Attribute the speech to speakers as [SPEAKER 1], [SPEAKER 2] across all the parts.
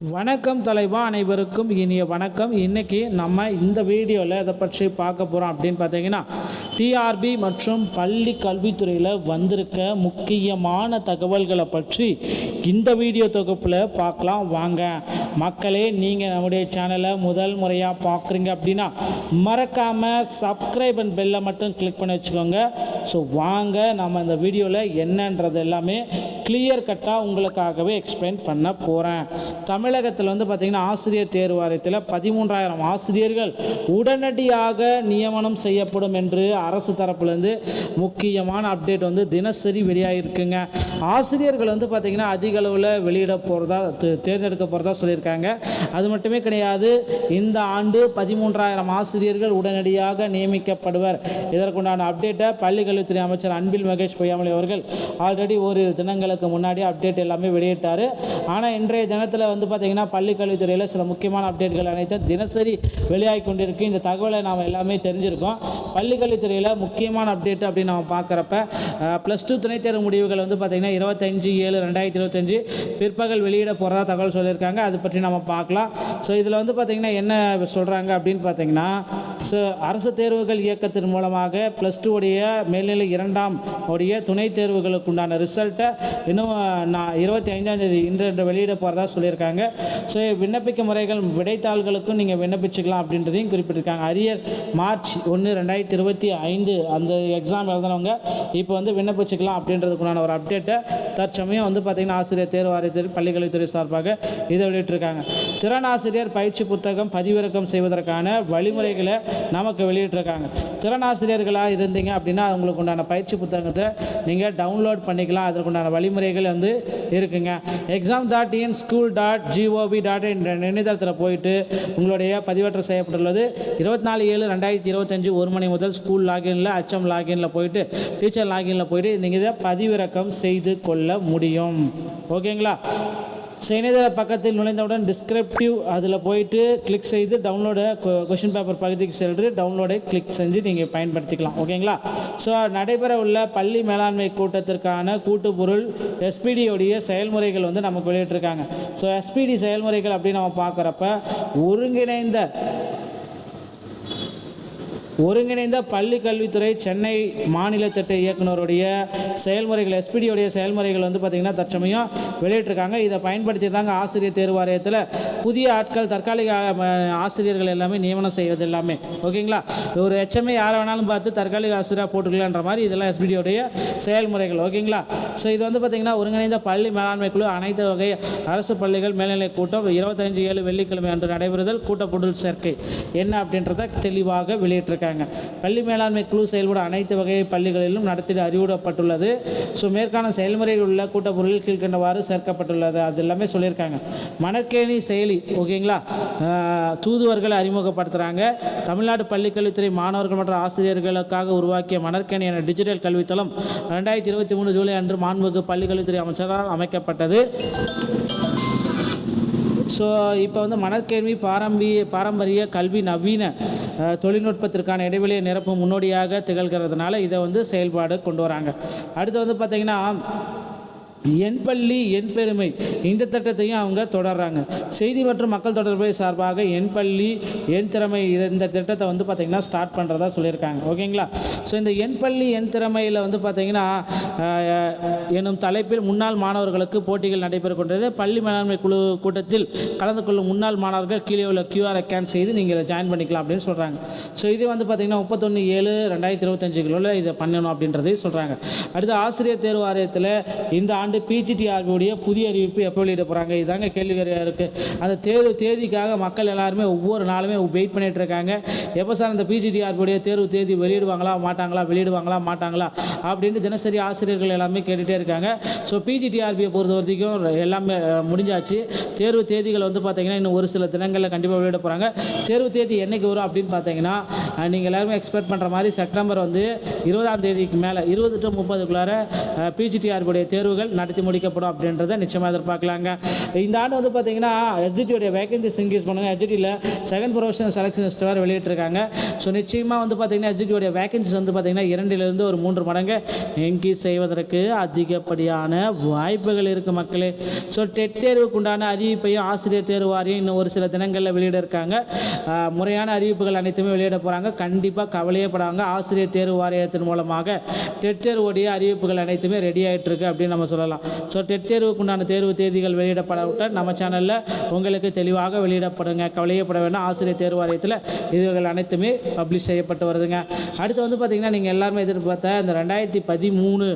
[SPEAKER 1] வணக்கம் தலைவா அனைவருக்கும் இனிய வணக்கம். இன்னைக்கு நம்ம இந்த வீடியோவில் இதை பற்றி பார்க்க போகிறோம் அப்படின்னு பார்த்தீங்கன்னா டிஆர்பி மற்றும் பள்ளி கல்வித்துறையில் வந்திருக்க முக்கியமான தகவல்களை பற்றி இந்த வீடியோ தொகுப்பில் பார்க்கலாம். வாங்க. மக்களே நீங்கள் நம்முடைய சேனலை முதல் முறையாக பார்க்குறீங்க அப்படின்னா மறக்காமல் சப்ஸ்கிரைப் அண்ட் பெல்லை மட்டும் கிளிக் பண்ணி வச்சுக்கோங்க. ஸோ வாங்க நம்ம இந்த வீடியோவில் என்னன்றது எல்லாமே கிளியர் கட்டாக உங்களுக்காகவே எக்ஸ்பிளைன் பண்ண போகிறேன் தமிழ் தமிழகத்தில் வந்து பார்த்திங்கன்னா ஆசிரியர் தேர்வு வாரியத்தில் பதிமூன்றாயிரம் ஆசிரியர்கள் உடனடியாக நியமனம் செய்யப்படும் என்று அரசு தரப்புலேருந்து முக்கியமான அப்டேட் வந்து தினசரி வெளியாகிருக்குங்க ஆசிரியர்கள் வந்து பார்த்திங்கன்னா அதிக அளவில் வெளியிட போகிறதா தேர்ந்தெடுக்க போகிறதா சொல்லியிருக்காங்க. அது மட்டுமே கிடையாது இந்த ஆண்டு பதிமூன்றாயிரம் ஆசிரியர்கள் உடனடியாக நியமிக்கப்படுவர். இதற்குண்டான அப்டேட்டை பள்ளிக்கல்வித்துறை அமைச்சர் அன்பில் மகேஷ் பொய்யாமலை அவர்கள் ஆல்ரெடி ஓரிரு தினங்களுக்கு முன்னாடி அப்டேட் எல்லாமே வெளியிட்டார். ஆனால் இன்றைய தினத்தில் வந்து பார்த்திங்கன்னா பள்ளி கல்வித்துறையில் சில முக்கியமான அப்டேட்கள் அனைத்தும் தினசரி வெளியாகி கொண்டிருக்கு. இந்த தகவலை நாம் எல்லாமே தெரிஞ்சிருக்கோம். பள்ளி கல்வித்துறையில் முக்கியமான அப்டேட் அப்படின்னு நம்ம பார்க்குறப்ப ப்ளஸ் டூ துணைத் தேர்வு முடிவுகள் வந்து பார்த்திங்கன்னா இருபத்தஞ்சு ஏழு ரெண்டாயிரத்தி இருபத்தஞ்சு பிற்பகல் வெளியிட போகிறதா தகவல் சொல்லியிருக்காங்க. அது பற்றி நம்ம பார்க்கலாம். ஸோ இதில் வந்து பார்த்திங்கன்னா என்ன சொல்கிறாங்க அப்படின்னு பார்த்தீங்கன்னா ஸோ அரசு தேர்வுகள் இயக்கத்தின் மூலமாக ப்ளஸ் டூ உடைய மேல்நிலை இரண்டாம் உடைய துணைத் தேர்வுகளுக்கு உண்டான ரிசல்ட்டை இன்னும் நான் இருபத்தி ஐந்தாம் தேதி இன்று இன்று வெளியிட போகிறதா சொல்லியிருக்காங்க. ஸோ விண்ணப்பிக்க முறைகள் விடைத்தாள்களுக்கும் நீங்கள் விண்ணப்பிச்சுக்கலாம் அப்படின்றதையும் குறிப்பிட்டிருக்காங்க. அரியர் மார்ச் ஒன்று ரெண்டாயிரத்தி இருபத்தி ஐந்து அந்த எக்ஸாம் எழுதினவங்க இப்போ வந்து விண்ணப்பிச்சுக்கலாம் அப்படின்றதுக்குண்டான ஒரு அப்டேட்டை தற்சமயம் வந்து பார்த்திங்கன்னா ஆசிரியர் தேர்வாரியத்தில் பள்ளிக்கல்வித்துறை சார்பாக இதை வெளியிட்டிருக்காங்க. திறன் ஆசிரியர் பயிற்சி புத்தகம் பதிவிறக்கம் செய்வதற்கான வழிமுறைகளை நமக்கு வெளியிட்டிருக்காங்க. திறனாசிரியர்களாக இருந்தீங்க அப்படின்னா அவங்களுக்கு உண்டான பயிற்சி புத்தகத்தை நீங்கள் டவுன்லோட் பண்ணிக்கலாம். அதற்குண்டான வழிமுறைகள் வந்து இருக்குங்க. Exam dot in school dot G GOP dot என்ற இணையதளத்தில் போயிட்டு உங்களுடைய பதிவேற்றம் செய்யப்பட்டுள்ளது. இருபத்தி நாலு ஏழு ரெண்டாயிரத்தி இருபத்தஞ்சு ஒரு மணி முதல் ஸ்கூல் லாகின்ல அச்சம் லாகின்ல போயிட்டு டீச்சர் லாகின்ல போயிட்டு நீங்கள் இதை பதிவிறக்கம் செய்து கொள்ள முடியும். ஓகேங்களா இணையதள பக்கத்தில் நுழைந்தவுடன் டிஸ்கிரிப்டிவ் அதில் போயிட்டு கிளிக் செய்து டவுன்லோடு கொஷின் பேப்பர் பகுதிக்கு சென்று டவுன்லோடை கிளிக் செஞ்சு நீங்கள் பயன்படுத்திக்கலாம். ஓகேங்களா? ஸோ நடைபெற உள்ள பள்ளி மேலாண்மை கூட்டத்திற்கான கூட்டுப்பொருள் எஸ்பிடியோடைய செயல்முறைகள் வந்து நமக்கு வெளியிட்டிருக்காங்க. ஸோ எஸ்பிடி செயல்முறைகள் அப்படின்னு நம்ம பார்க்குறப்ப ஒருங்கிணைந்த ஒருங்கிணைந்த பள்ளி கல்வித்துறை சென்னை மாநில திட்ட இயக்குனருடைய செயல்முறைகள் எஸ்பிடியோடைய செயல்முறைகள் வந்து பார்த்திங்கன்னா தற்சமயம் வெளியிட்டிருக்காங்க. இதை பயன்படுத்தி தாங்க ஆசிரியர் தேர்வு வாரியத்தில் புதிய ஆட்கள் தற்காலிக ஆசிரியர்கள் எல்லாமே நியமனம் செய்வது எல்லாமே. ஓகேங்களா? ஒரு எச்எம்ஏ யாரை வேணாலும் பார்த்து தற்காலிக ஆசிரியராக போட்டுக்கலான்ற மாதிரி இதெல்லாம் எஸ்பிடியோடைய செயல்முறைகள். ஓகேங்களா? ஸோ இது வந்து பார்த்திங்கன்னா ஒருங்கிணைந்த பள்ளி மேலாண்மை குழு அனைத்து வகை அரசு பள்ளிகள் மேல்நிலை கூட்டம் இருபத்தஞ்சு ஏழு வெள்ளிக்கிழமை அன்று நடைபெறுதல் கூட்டப்பொருள் சேர்க்கை. என்ன அப்படின்றத தெளிவாக வெளியிட்டிருக்காங்க. பள்ளி மேலாண்மை குழு செயல்பட அனைத்து வகை பள்ளிகளிலும் நடத்திட அறிவிடப்பட்டுள்ளது. ஸோ மேற்கான செயல்முறையில் உள்ள கூட்டப்பொருளில் கீழ்கண்டவாறு சேர்க்கப்பட்டுள்ளது. அது எல்லாமே சொல்லியிருக்காங்க. மணற்கேணி செயலி ஓகேங்களா? தூதுவர்களை அறிமுகப்படுத்துகிறாங்க தமிழ்நாடு பள்ளிக்கல்வித்துறை மாணவர்கள் மற்றும் ஆசிரியர்களுக்காக உருவாக்கிய மணற்கேணி என டிஜிட்டல் கல்வித்தளம் ரெண்டாயிரத்தி இருபத்தி மூணு ஜூலை அன்று மாண்புமிகு பள்ளிக்கல்வித்துறை அமைச்சரால் அமைக்கப்பட்டது. ஸோ இப்போ வந்து மணற்கேள்வி பாரம்பரிய பாரம்பரிய கல்வி நவீன தொழில்நுட்பத்திற்கான இடைவெளியை நிரப்பும் முன்னோடியாக திகழ்கிறதுனால இதை வந்து செயல்பாடு கொண்டு வராங்க. அடுத்து வந்து பார்த்திங்கன்னா என் பள்ளி என் பெருமை. இந்த திட்டத்தையும் அவங்க தொடர்றாங்க. செய்தி மற்றும் மக்கள் தொடர்பு சார்பாக என் பள்ளி என் திறமை இந்த திட்டத்தை வந்து பார்த்திங்கன்னா ஸ்டார்ட் பண்ணுறதா சொல்லியிருக்காங்க. ஓகேங்களா? ஸோ இந்த என் பள்ளி என் திறமையில் வந்து பார்த்திங்கன்னா எனும் தலைப்பில் முன்னாள் மாணவர்களுக்கு போட்டிகள் நடைபெற கொண்டது பள்ளி மேலாண்மை குழு கூட்டத்தில் கலந்து கொள்ளும் முன்னாள் மாணவர்கள் கீழே உள்ள கியூஆர் ஸ்கேன் செய்து நீங்கள் ஜாயின் பண்ணிக்கலாம் அப்படின்னு சொல்கிறாங்க ஸோ இது வந்து பார்த்திங்கன்னா முப்பத்தொன்று ஏழு ரெண்டாயிரத்தி இருபத்தஞ்சுக்குள்ள இதை பண்ணணும் அப்படின்றதையும் சொல்கிறாங்க அடுத்து ஆசிரியர் தேர்வு வாரியத்தில் இந்த ஆண்டு பிஜிடிஆர்பியுடைய புதிய அறிவிப்பு எப்போ வெளியிட போகிறாங்க இதாங்க கேள்விக்குறியாக இருக்குது அந்த தேர்வு தேதிக்காக மக்கள் எல்லாருமே ஒவ்வொரு நாளுமே வெயிட் பண்ணிகிட்டு இருக்காங்க. எப்போ சார் அந்த பிஜிடிஆர்பியுடைய தேர்வு தேதி வெளியிடுவாங்களா மாட்டாங்களா வெளியிடுவாங்களா மாட்டாங்களா அப்படின்னு தினசரி ஆசிரியர்கள் எல்லாமே கேட்டுகிட்டே இருக்காங்க. ஸோ பிஜிடிஆர்பியை பொறுத்த வரைக்கும் எல்லாமே முடிஞ்சாச்சு. தேர்வு தேதிகள் வந்து பார்த்திங்கன்னா இன்னும் ஒரு சில தினங்களில் கண்டிப்பாக வெளியிட போகிறாங்க தேர்வு தேதி என்றைக்கு வரும் அப்படின்னு பார்த்தீங்கன்னா நீங்கள் எல்லாருமே எக்ஸ்பெக்ட் பண்ணுற மாதிரி செப்டம்பர் வந்து இருபதாம் தேதிக்கு மேலே இருபது டு முப்பதுக்குள்ளார பிஜிடிஆர்பியுடைய தேர்வுகள் நடத்தி முடிக்கப்படும் அப்படின்றத நிச்சயமாக எதிர்பார்க்கலாங்க. இந்த ஆண்டு வந்து பார்த்தீங்கன்னா எஸ்ஜிடியோடைய வேகன்சிஸ் இன்க்ரீஸ் பண்ணுங்க எஸ்ஜிடியில் செகண்ட் ப்ரொஃபஷனல் செலெக்ஷன் லிஸ்ட் வேறு வெளியிட்டிருக்காங்க. ஸோ நிச்சயமாக வந்து பார்த்தீங்கன்னா எஸ்ஜிடியோடைய வேகன்சிஸ் வந்து பார்த்தீங்கன்னா இரண்டிலிருந்து ஒரு மூன்று மடங்கு இன்க்ரீஸ் செய்வதற்கு அதிகப்படியான வாய்ப்புகள் இருக்குது மக்களே. ஸோ டெட் தேர்வுக்குண்டான அறிவிப்பையும் ஆசிரியர் தேர்வு வாரியம் இன்னும் ஒரு சில தினங்களில் வெளியிட இருக்காங்க முறையான அறிவிப்புகள் அனைத்துமே வெளியிட போகிறாங்க கண்டிப்பாக கவலையே படாங்க ஆசிரியர் தேர்வு வாரியத்தின் மூலமாக டெட் தேர்வுடைய அறிவிப்புகள் அனைத்துமே ரெடி ஆகிட்டு இருக்கு அப்படின்னு நம்ம சொல்லலாம். ஸோ டெட் தேர்வுக்கு உண்டான தேர்வு தேதிகள் வெளியிடப்படவிட்டால் நம்ம சேனலில் உங்களுக்கு தெளிவாக வெளியிடப்படுங்க. கவலையப்பட வேண்டாம். ஆசிரியர் தேர்வு வாரியத்தில் இதுகள் அனைத்துமே பப்ளிஷ் செய்யப்பட்டு வருதுங்க. அடுத்து வந்து பார்த்திங்கன்னா நீங்கள் எல்லாருமே எதிர்பார்த்த இந்த ரெண்டாயிரத்தி பதிமூணு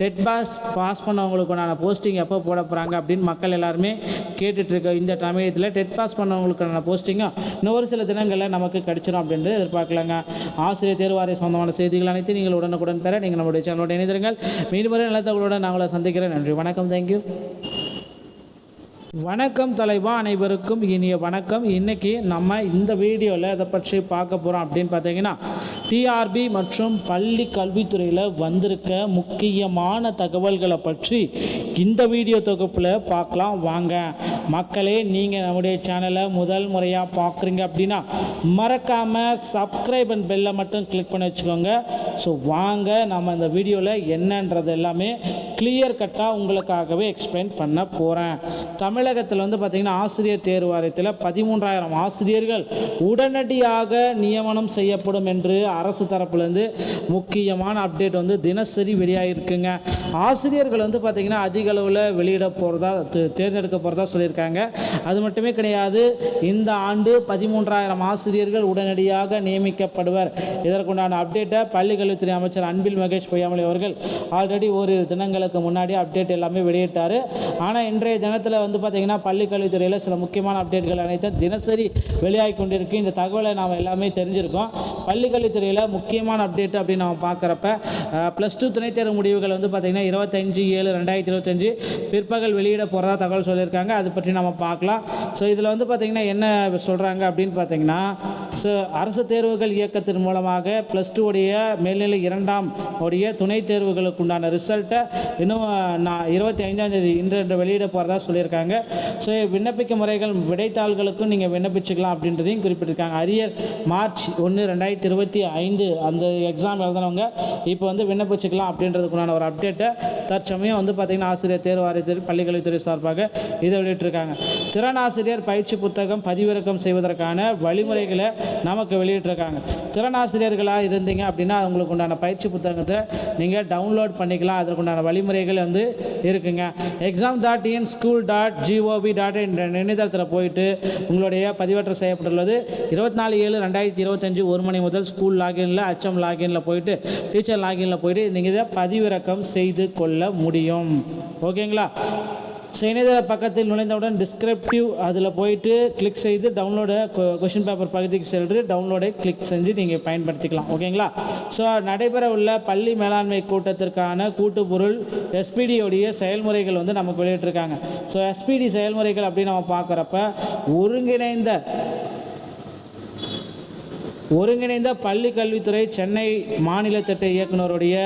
[SPEAKER 1] டெட் பாஸ் பாஸ் பண்ணவங்களுக்கு உண்டான போஸ்டிங் எப்போ போட போகிறாங்க அப்படின்னு மக்கள் எல்லாருமே கேட்டுட்ருக்க இந்த சமயத்தில் டெட் பாஸ் பண்ணவங்களுக்கான போஸ்டிங்கும் இன்னும் ஒரு சில தினங்களில் நமக்கு கிடைச்சிடும் அப்படின்ட்டு எதிர்பார்க்கலாங்க. ஆசிரியர் தேர்வாரிய சொந்தமான செய்திகள் அனைத்தையும் நீங்கள் உடனுக்குடன் பெற நீங்கள் நம்முடைய சேனலோட இணைந்திருங்கள். மீண்டும் ஒரு நல்ல தகவலுடன் சந்திக்கிறேன். நன்றி. வணக்கம் தேங்க்யூ வணக்கம் தலைவா அனைவருக்கும் இனிய வணக்கம். இன்னைக்கு நம்ம இந்த வீடியோவில் இதை பற்றி பார்க்க போகிறோம் அப்படின்னு பார்த்தீங்கன்னா டிஆர்பி மற்றும் பள்ளி கல்வித்துறையில் வந்திருக்க முக்கியமான தகவல்களை பற்றி இந்த வீடியோ தொகுப்பில் பார்க்கலாம் வாங்க. மக்களே நீங்கள் நம்முடைய சேனலை முதல் முறையாக பார்க்குறீங்க அப்படின்னா மறக்காமல் சப்ஸ்கிரைப் அண்ட் பெல்லை மட்டும் கிளிக் பண்ணி வச்சுக்கோங்க. ஸோ வாங்க நம்ம இந்த வீடியோவில் என்னன்றது எல்லாமே கிளியர் கட்டாக உங்களுக்காகவே எக்ஸ்பிளைன் பண்ண போகிறேன் தமிழகத்தில் வந்து பார்த்திங்கன்னா ஆசிரியர் தேர்வு வாரியத்தில் பதிமூன்றாயிரம் ஆசிரியர்கள் உடனடியாக நியமனம் செய்யப்படும் என்று அரசு தரப்புலேருந்து முக்கியமான அப்டேட் வந்து தினசரி வெளியாகிருக்குங்க. ஆசிரியர்கள் வந்து பார்த்திங்கன்னா அதிக அளவில் வெளியிட போகிறதா தேர்ந்தெடுக்க போகிறதா சொல்லியிருக்காங்க. அது மட்டுமே கிடையாது இந்த ஆண்டு பதிமூன்றாயிரம் ஆசிரியர்கள் உடனடியாக நியமிக்கப்படுவர். இதற்குண்டான அப்டேட்டை பள்ளிக்கல்வித்துறை அமைச்சர் அன்பில் மகேஷ் பொய்யாமலை அவர்கள் ஆல்ரெடி ஓரிரு தினங்களுக்கு முன்னாடி அப்டேட் எல்லாமே வெளியிட்டார். ஆனால் இன்றைய தினத்தில் வந்து பார்த்திங்கன்னா பள்ளிக்கல்வித்துறையில் சில முக்கியமான அப்டேட்கள் அனைத்தும் தினசரி வெளியாகி கொண்டிருக்கு. இந்த தகவலை நாம் எல்லாமே தெரிஞ்சிருக்கோம். பள்ளிக்கல்வித்துறையில் முக்கியமான அப்டேட் அப்படின்னு நம்ம பார்க்குறப்ப ப்ளஸ் டூ துணைத் தேர்வு முடிவுகள் வந்து பார்த்திங்கன்னா இருபத்தஞ்சு ஏழு ரெண்டாயிரத்தி இருபத்தி செஞ்சு பிற்பகல் வெளியிட போகிறதா தகவல் சொல்லியிருக்காங்க. அது பற்றி நம்ம பார்க்கலாம். ஸோ இதில் வந்து பார்த்திங்கன்னா என்ன சொல்கிறாங்க அப்படின்னு பார்த்தீங்கன்னா ஸோ அரசு தேர்வுகள் இயக்கத்தின் மூலமாக ப்ளஸ் டூ உடைய மேல்நிலை இரண்டாம் உடைய துணைத் தேர்வுகளுக்கு உண்டான ரிசல்ட்டை இன்னும் நான் இருபத்தி ஐந்தாம் தேதி இன்று இன்று வெளியிட போகிறதா சொல்லியிருக்காங்க. ஸோ விண்ணப்பிக்க முறைகள் விடைத்தாள்களுக்கும் நீங்கள் விண்ணப்பிச்சுக்கலாம் அப்படின்றதையும் குறிப்பிட்டிருக்காங்க. அரியர் மார்ச் ஒன்று ரெண்டாயிரத்தி இருபத்தி ஐந்து அந்த எக்ஸாம் எழுதினவங்க இப்போ வந்து விண்ணப்பிச்சுக்கலாம் அப்படின்றதுக்குண்டான ஒரு அப்டேட்டை தற்சமயம் வந்து பார்த்திங்கன்னா ஆசிரியர் தேர்வாரியத்தில் பள்ளிக்கல்வித்துறை சார்பாக இதை வெளியிட்டிருக்காங்க. திறனாசிரியர் பயிற்சி புத்தகம் பதிவிறக்கம் செய்வதற்கான வழிமுறைகளை நமக்கு வெளியிட்டிருக்காங்க. திறனாசிரியர்களாக இருந்தீங்க அப்படின்னா உங்களுக்கு உண்டான பயிற்சி புத்தகத்தை நீங்கள் டவுன்லோட் பண்ணிக்கலாம். அதற்குண்டான வழிமுறைகள் வந்து இருக்குங்க. Exam dot in school dot GOP dot என்ற இணையதளத்தில் போயிட்டு உங்களுடைய பதிவேற்றம் செய்யப்பட்டுள்ளது. இருபத்தி நாலு ஏழு ரெண்டாயிரத்தி இருபத்தஞ்சு ஒரு மணி முதல் ஸ்கூல் லாகின்ல அச்சம் லாகின்ல போயிட்டு டீச்சர் லாகின்ல போயிட்டு நீங்கள் இதை பதிவிறக்கம் செய்து கொள்ள முடியும். ஓகேங்களா? ஸோ இணையதள பக்கத்தில் நுழைந்தவுடன் டிஸ்கிரிப்டிவ் அதில் போயிட்டு கிளிக் செய்து டவுன்லோடு கொஷின் பேப்பர் பகுதிக்கு சென்று டவுன்லோடை கிளிக் செஞ்சு நீங்கள் பயன்படுத்திக்கலாம். ஓகேங்களா? ஸோ நடைபெற உள்ள பள்ளி மேலாண்மை கூட்டத்திற்கான கூட்டுப்பொருள் எஸ்பிடியோடைய செயல்முறைகள் வந்து நமக்கு வெளியிட்டிருக்காங்க. ஸோ எஸ்பிடி செயல்முறைகள் அப்படின்னு நம்ம பார்க்குறப்ப ஒருங்கிணைந்த ஒருங்கிணைந்த பள்ளி கல்வித்துறை சென்னை மாநில திட்ட இயக்குனருடைய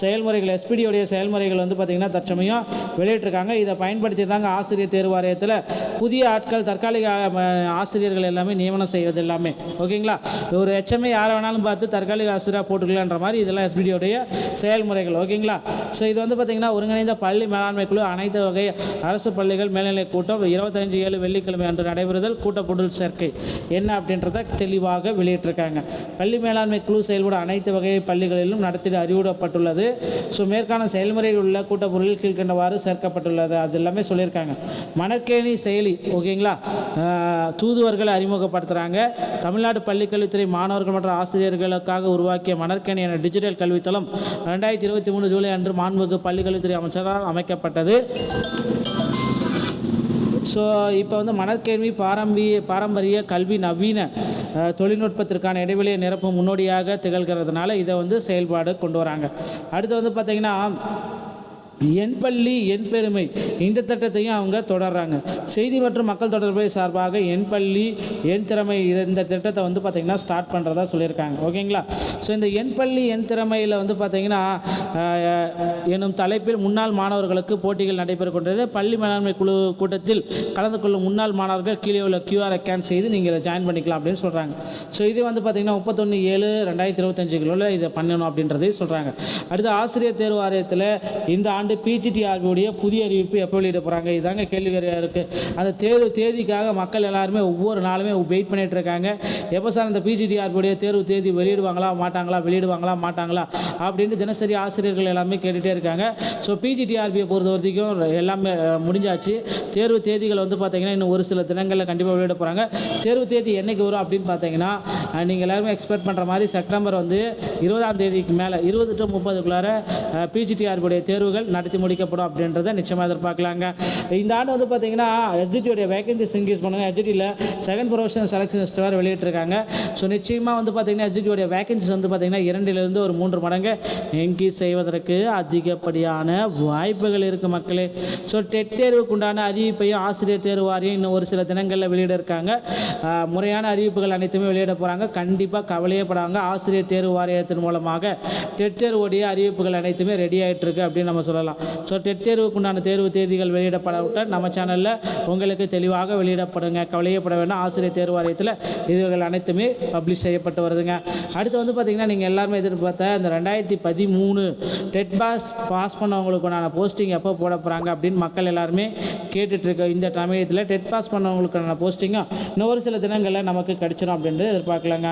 [SPEAKER 1] செயல்முறைகள் எஸ்பிடியோடைய செயல்முறைகள் வந்து பார்த்திங்கன்னா தற்சமயம் வெளியிட்டிருக்காங்க. இதை பயன்படுத்தி தாங்க ஆசிரியர் தேர்வு வாரியத்தில் புதிய ஆட்கள் தற்காலிக ஆசிரியர்கள் எல்லாமே நியமனம் செய்வது எல்லாமே. ஓகேங்களா? ஒரு எச்எம்ஐ யாரை வேணாலும் பார்த்து தற்காலிக ஆசிரியராக போட்டுக்கலான்ற மாதிரி இதெல்லாம் எஸ்பிடியோடைய செயல்முறைகள். ஓகேங்களா? ஸோ இது வந்து பார்த்திங்கன்னா ஒருங்கிணைந்த பள்ளி மேலாண்மை குழு அனைத்து வகை அரசு பள்ளிகள் மேல்நிலை கூட்டம் இருபத்தஞ்சு ஏழு வெள்ளிக்கிழமை அன்று நடைபெறுதல் கூட்டப்பொருள் சேர்க்கை. என்ன அப்படின்றத தெளிவாக வெளியிட்டிருக்காங்க. பள்ளி மேலாண்மை குழு செயல்பட அனைத்து வகை பள்ளிகளிலும் நடத்திட அறிவிடப்பட்டுள்ளது. ஸோ மேற்கான செயல்முறையில் உள்ள கூட்டப்பொருளில் கீழ்கண்டவாறு சேர்க்கப்பட்டுள்ளது. அது எல்லாமே சொல்லியிருக்காங்க. மணற்கேணி செயலி ஓகேங்களா? தூதுவர்களை அறிமுகப்படுத்துகிறாங்க தமிழ்நாடு பள்ளிக்கல்வித்துறை மாணவர்கள் மற்றும் ஆசிரியர்களுக்காக உருவாக்கிய மணற்கேணி என டிஜிட்டல் கல்வித்தளம் ரெண்டாயிரத்தி இருபத்தி மூணு ஜூலை அன்று மாண்புமிகு பள்ளிக்கல்வித்துறை அமைச்சரால் அமைக்கப்பட்டது. ஸோ இப்போ வந்து மணற்கேள்வி பாரம்பரிய பாரம்பரிய கல்வி நவீன தொழில்நுட்பத்திற்கான இடைவெளியை நிரப்பும் முன்னோடியாக திகழ்கிறதுனால இதை வந்து செயல்பாடு கொண்டு வராங்க. அடுத்து வந்து பார்த்திங்கன்னா என் பள்ளி என் பெருமை. இந்த திட்டத்தையும் அவங்க தொடர்றாங்க. செய்தி மற்றும் மக்கள் தொடர்பு சார்பாக என் பள்ளி என் திறமை இந்த திட்டத்தை வந்து பார்த்திங்கன்னா ஸ்டார்ட் பண்ணுறதா சொல்லியிருக்காங்க. ஓகேங்களா? ஸோ இந்த என் பள்ளி என் திறமையில் வந்து பார்த்திங்கன்னா எனும் தலைப்பில் முன்னாள் மாணவர்களுக்கு போட்டிகள் நடைபெறுகின்றது. பள்ளி மேலாண்மை குழு கூட்டத்தில் கலந்து கொள்ளும் முன்னாள் மாணவர்கள் கீழே உள்ள கியூஆர் ஸ்கேன் செய்து நீங்கள் ஜாயின் பண்ணிக்கலாம் அப்படின்னு சொல்கிறாங்க ஸோ இது வந்து பார்த்திங்கன்னா முப்பத்தொன்று ஏழு ரெண்டாயிரத்தி இருபத்தஞ்சுக்குள்ள இதை பண்ணணும் அப்படின்றதையும் சொல்கிறாங்க அடுத்து ஆசிரியர் தேர்வு வாரியத்தில் இந்த ஆண்டு பிஜிடிஆர்பியுடைய புதிய அறிவிப்பு எப்போ வெளியிட போகிறாங்க இதாங்க கேள்விக்குறியாக இருக்குது அந்த தேர்வு தேதிக்காக மக்கள் எல்லாருமே ஒவ்வொரு நாளுமே வெயிட் பண்ணிகிட்டு இருக்காங்க. எப்போ சார் அந்த பிஜிடிஆர்பியுடைய தேர்வு தேதி வெளியிடுவாங்களா மாட்டாங்களா வெளியிடுவாங்களா மாட்டாங்களா அப்படின்னு தினசரி ஆசிரியர்கள் எல்லாமே கேட்டுகிட்டே இருக்காங்க. ஸோ பிஜிடிஆர்பியை பொறுத்த வரைக்கும் எல்லாமே முடிஞ்சாச்சு. தேர்வு தேதிகள் வந்து பார்த்தீங்கன்னா இன்னும் ஒரு சில தினங்களில் கண்டிப்பாக வெளியிட போகிறாங்க தேர்வு தேதி என்றைக்கு வரும் அப்படின்னு பார்த்தீங்கன்னா நீங்கள் எல்லாருமே எக்ஸ்பெக்ட் பண்ணுற மாதிரி செப்டம்பர் வந்து இருபதாம் தேதிக்கு மேலே இருபது டு முப்பதுக்குள்ளார பிஜிடிஆர்பியுடைய தேர்வுகள் நடத்தி முடிக்கப்படும் அப்படின்றத நிச்சயமாக எதிர்பார்க்கலாங்க. இந்த ஆண்டு வந்து பார்த்தீங்கன்னா எஸ்ஜிடியோடைய வேகன்சிஸ் இன்க்ரீஸ் பண்ணுங்க எஸ்ஜிடியில் செகண்ட் ப்ரொஃபஷனல் செலெக்ஷன் லிஸ்ட் வேறு வெளியிட்டிருக்காங்க. ஸோ நிச்சயமாக வந்து பார்த்தீங்கன்னா எஸ்ஜிடியோடைய வேகன்சிஸ் வந்து பார்த்தீங்கன்னா இரண்டிலிருந்து ஒரு மூன்று மடங்கு இன்க்ரீஸ் செய்வதற்கு அதிகப்படியான வாய்ப்புகள் இருக்குது மக்களே. ஸோ டெட் தேர்வுக்குண்டான அறிவிப்பையும் ஆசிரியர் தேர்வு வாரியம் இன்னும் ஒரு சில தினங்களில் வெளியிட இருக்காங்க முறையான அறிவிப்புகள் அனைத்துமே வெளியிட போகிறாங்க கண்டிப்பாக கவலையப்படாங்க. ஆசிரியர் தேர்வு வாரியத்தின் மூலமாக டெட் தேர்வுடைய அறிவிப்புகள் அனைத்துமே ரெடி ஆகிட்டு இருக்கு அப்படின்னு நம்ம சொல்லலாம். ஸோ டெட் தேர்வுக்கு உண்டான தேர்வு தேதிகள் வெளியிடப்படவிட்டால் நம்ம சேனலில் உங்களுக்கு தெளிவாக வெளியிடப்படுங்க. கவலையப்பட வேண்டாம். ஆசிரியர் தேர்வு வாரியத்தில் இதுகள் அனைத்துமே பப்ளிஷ் செய்யப்பட்டு வருதுங்க. அடுத்து வந்து பார்த்திங்கன்னா நீங்கள் எல்லாருமே எதிர்பார்த்த இந்த ரெண்டாயிரத்தி பதிமூணு டெட் பாஸ் பாஸ் பண்ணவங்களுக்குண்டான போஸ்டிங் எப்போ போட போகிறாங்க அப்படின்னு மக்கள் எல்லாருமே கேட்டுட்ருக்க இந்த சமயத்தில் டெட் பாஸ் பண்ணவங்களுக்கான போஸ்டிங்கும் இன்னும் ஒரு சில தினங்களில் நமக்கு கிடைச்சிடும் அப்படின்ட்டு எதிர்பார்க்கலாங்க.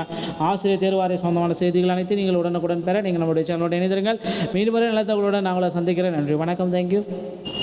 [SPEAKER 1] ஆசிரியர் தேர்வாரிய சொந்தமான செய்திகள் அனைத்தையும் நீங்கள் உடனுக்குடன் பெற நீங்கள் நம்மளுடைய சேனலோட இணைந்திருங்கள். மீண்டும் ஒரு நல்ல தகவலோட சந்திக்கிறேன். உங்களை சந்திக்கிறேன் நன்றி. வணக்கம். தேங்க்யூ